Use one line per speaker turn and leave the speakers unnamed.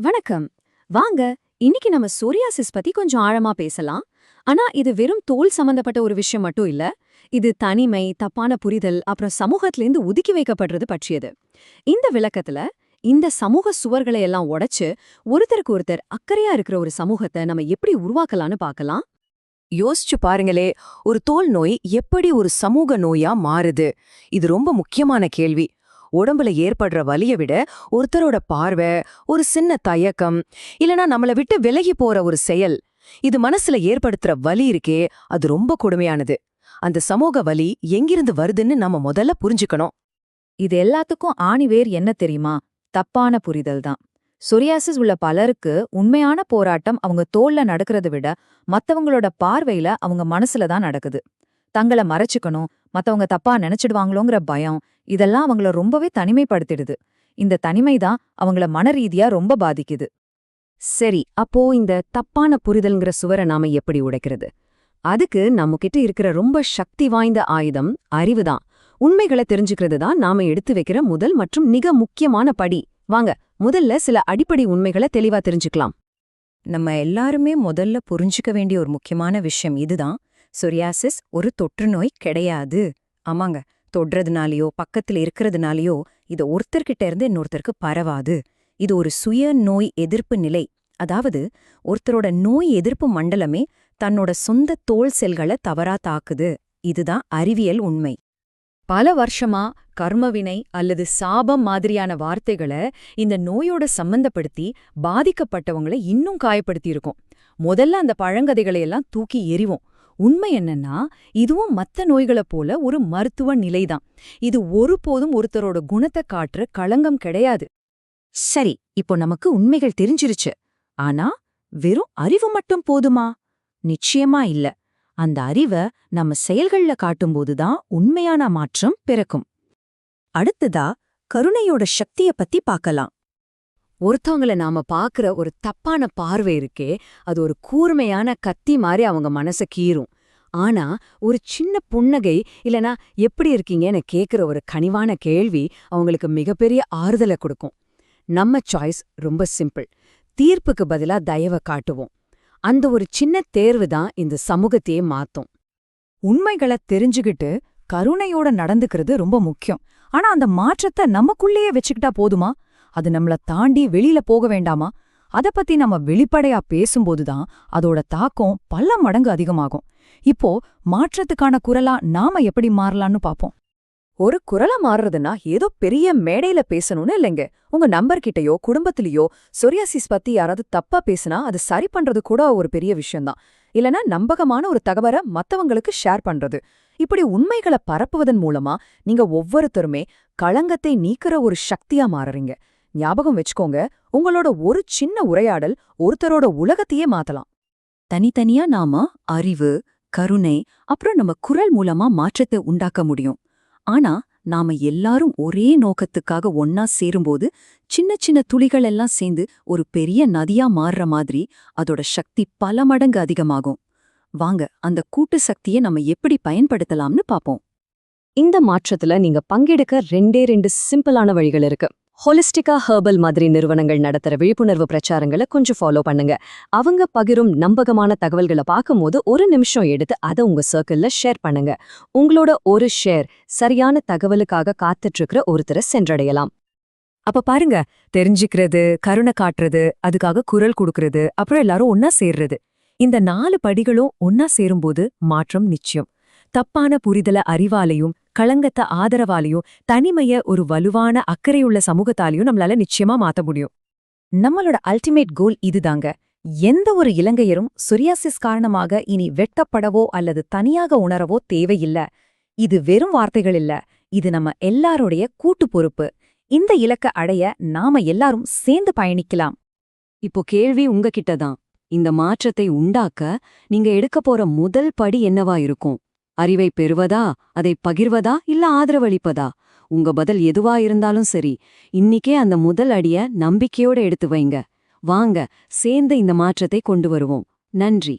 வணக்கம். வாங்க இன்னைக்கு நம்ம சோரியாசிஸ் பத்தி கொஞ்சம் ஆழமா பேசலாம். ஆனா இது வெறும் தோல் சம்பந்தப்பட்ட ஒரு விஷயம் மட்டும் இல்ல இது தனிமை தப்பான புரிதல் அப்புறம் சமூகத்திலேருந்து ஒதுக்கி வைக்கப்படுறது பற்றியது. இந்த விளக்கத்துல இந்த சமூக சுவர்களை எல்லாம் உடைச்சு ஒருத்தருக்கு ஒருத்தர் அக்கறையா இருக்கிற ஒரு சமூகத்தை நம்ம எப்படி உருவாக்கலாம்னு பார்க்கலாம்.
யோசிச்சு பாருங்களே ஒரு தோல் நோய் எப்படி ஒரு சமூக நோயா மாறுது? இது ரொம்ப முக்கியமான கேள்வி. உடம்புல ஏற்படுற வலிய விட ஒருத்தரோட பார்வை ஒரு சின்ன தயக்கம் இல்லனா நம்மள விட்டு விலகி போற ஒரு செயல் இது மனசுல ஏற்படுத்துற வலி இருக்கே அது ரொம்ப கொடுமையானது. அந்த சமூக வலி எங்கிருந்து வருதுன்னு நம்ம முதல்ல புரிஞ்சுக்கணும்.
இது எல்லாத்துக்கும் ஆணிவேர் என்ன தெரியுமா? தப்பான புரிதல் தான். சொரியாசிஸ் உள்ள பலருக்கு உண்மையான போராட்டம் அவங்க தோல்ல நடக்கிறத விட மத்தவங்களோட பார்வையில அவங்க மனசுல தான் நடக்குது. தங்கள மறைச்சுக்கணும் மத்தவங்க தப்பா நினைச்சிடுவாங்களோங்கிற பயம் இதெல்லாம் அவங்கள ரொம்பவே தனிமைப்படுத்திடுது. இந்த தனிமை தான் அவங்கள மனரீதியா ரொம்ப பாதிக்குது.
சரி அப்போ இந்த தப்பான புரிதல்ங்கிற சுவரை நாம எப்படி உடைக்கிறது? அதுக்கு நம்மகிட்ட இருக்கிற ரொம்ப சக்தி வாய்ந்த ஆயுதம் அறிவுதான் உண்மைகளை தெரிஞ்சுக்கிறது தான் நாம எடுத்து வைக்கிற முதல் மற்றும் மிக முக்கியமான படி. வாங்க முதல்ல சில அடிப்படை உண்மைகளை தெளிவா தெரிஞ்சுக்கலாம்.
நம்ம எல்லாருமே முதல்ல புரிஞ்சுக்க வேண்டிய ஒரு முக்கியமான விஷயம் இதுதான் சொரியாசிஸ் ஒரு தொற்று நோய் கிடையாது. ஆமாங்க. தொடுறதுனாலயோ பக்கத்துல இருக்கிறதுனாலயோ இது ஒருத்தர்கிட்ட இருந்து இன்னொருத்தருக்கு பரவாது. இது ஒரு சுய நோய் எதிர்ப்பு நிலை. அதாவது ஒருத்தரோட நோய் எதிர்ப்பு மண்டலமே தன்னோட சொந்த தோல் செல்களை தவறா தாக்குது. இதுதான் அறிவியல் உண்மை.
பல வருஷமா கர்மவினை அல்லது சாபம் மாதிரியான வார்த்தைகளை இந்த நோயோட சம்பந்தப்படுத்தி பாதிக்கப்பட்டவங்களை இன்னும் காயப்படுத்தியிருக்கோம். முதல்ல அந்த பழங்கதைகளை எல்லாம் தூக்கி எறிவோம். உண்மை என்னன்னா இதுவும் மத்த நோய்களை போல ஒரு மருத்துவ நிலைதான். இது ஒருபோதும் ஒருத்தரோட குணத்தை காட்டுற களங்கம் கிடையாது.
சரி இப்போ நமக்கு உண்மைகள் தெரிஞ்சிருச்சு. ஆனா வெறும் அறிவு மட்டும் போதுமா? நிச்சயமா இல்ல. அந்த அறிவை நம்ம செயல்கள்ல காட்டும்போதுதான் உண்மையான மாற்றம் பிறக்கும். அடுத்ததா கருணையோட சக்திய பத்தி பார்க்கலாம். ஒருத்தவங்கள நாம பாக்குற ஒரு தப்பான பார்வை இருக்கே அது ஒரு கூர்மையான கத்தி மாதிரி அவங்க மனச கீறும். ஆனா ஒரு சின்ன புன்னகை இல்லனா எப்படி இருக்கீங்கன்னு கேக்குற ஒரு கனிவான கேள்வி அவங்களுக்கு மிகப்பெரிய ஆறுதலை கொடுக்கும். நம்ம சாய்ஸ் ரொம்ப சிம்பிள். தீர்ப்புக்கு பதிலா தயவை காட்டுவோம். அந்த ஒரு சின்ன தேர்வு தான் இந்த சமூகத்தையே மாத்தும்.
உண்மைகளை தெரிஞ்சுகிட்டு கருணையோட நடந்துக்கிறது ரொம்ப முக்கியம். ஆனா அந்த மாற்றத்தை நமக்குள்ளேயே வச்சுக்கிட்டா போதுமா? அது நம்மள தாண்டி வெளியில போக வேண்டாமா? அத பத்தி நம்ம வெளிப்படையா பேசும்போதுதான் அதோட தாக்கம் பல மடங்கு அதிகமாகும். இப்போ மாற்றத்துக்கான குரலா நாம எப்படி மாறலாம்னு பாப்போம். ஒரு குரலா மாறுறதுன்னா ஏதோ பெரிய மேடையில பேசணும்னு இல்லைங்க. உங்க நம்பர்கிட்டயோ குடும்பத்திலயோ சொரியாசிஸ் பத்தி யாராவது தப்பா பேசினா அது சரி பண்றது கூட ஒரு பெரிய விஷயம்தான் இல்லனா நம்பகமான ஒரு தகவலை மத்தவங்களுக்கு ஷேர் பண்றது. இப்படி உண்மைகளை பரப்புவதன் மூலமா நீங்க ஒவ்வொருத்தருமே களங்கத்தை நீக்கிற ஒரு சக்தியா மாறுறீங்க. ஞாபகம் வச்சுக்கோங்க உங்களோட ஒரு சின்ன உரையாடல் ஒருத்தரோட உலகத்தையே மாத்தலாம்.
தனித்தனியா நாம அறிவு கருணை அப்புறம் நம்ம குரல் மூலமா மாற்றத்தை உண்டாக்க முடியும். ஆனா நாம எல்லாரும் ஒரே நோக்கத்துக்காக ஒன்னா சேரும்போது சின்ன சின்ன துளிகள் எல்லாம் சேர்ந்து ஒரு பெரிய நதியா மாறுற மாதிரி அதோட சக்தி பல மடங்கு அதிகமாகும். வாங்க அந்த கூட்டு சக்தியை நம்ம எப்படி பயன்படுத்தலாம்னு பாப்போம். இந்த மாற்றத்துல நீங்க பங்கெடுக்க ரெண்டே ரெண்டு சிம்பிளான வழிகள் இருக்கு. ஹோலிஸ்டிக்கா ஹெர்பல் மாதிரி நிறுவனங்கள் நடத்துற விழிப்புணர்வு பிரச்சாரங்களை கொஞ்சம் ஃபாலோ பண்ணுங்க. அவங்க பகிரும் நம்பகமான தகவல்களை பார்க்கும்போது ஒரு நிமிஷம் எடுத்து அதை உங்க சர்க்கிள்ல ஷேர் பண்ணுங்க. உங்களோட ஒரு ஷேர் சரியான தகவலுக்காக காத்துட்டு இருக்கிற ஒருத்தரை சென்றடையலாம்.
அப்ப பாருங்க தெரிஞ்சுக்கிறது கருணை காட்டுறது அதுக்காக குரல் கொடுக்கறது அப்புறம் எல்லாரும் ஒன்னா சேர்றது. இந்த நாலு படிகளும் ஒன்னா சேரும்போது மாற்றம் நிச்சயம். தப்பான புரிதல அறிவாலையும் களங்கத்த ஆதரவாலையும் தனிமைய ஒரு வலுவான அக்கறையுள்ள சமூகத்தாலையும் நம்மளால நிச்சயமா மாத்த முடியும். நம்மளோட அல்டிமேட் கோல் இதுதாங்க. எந்த ஒரு இலங்கையரும் சொரியாசிஸ் காரணமாக இனி வெட்டப்படவோ அல்லது தனியாக உணரவோ தேவையில்ல. இது வெறும் வார்த்தைகள் இல்ல. இது நம்ம எல்லாருடைய கூட்டு பொறுப்பு. இந்த இலக்க அடைய நாம எல்லாரும் சேர்ந்து பயணிக்கலாம்.
இப்போ கேள்வி உங்ககிட்ட தான் இந்த மாற்றத்தை உண்டாக்க நீங்க எடுக்க போற முதல் படி என்னவா இருக்கும்? அறிவை பெறுவதா அதை பகிர்வதா இல்ல ஆதரவளிப்பதா? உங்க பதில் எதுவா இருந்தாலும் சரி இன்னிக்கே அந்த முதல் அடிய நம்பிக்கையோட எடுத்து வைங்க. வாங்க சேர்ந்து இந்த மாற்றத்தை கொண்டு வருவோம். நன்றி.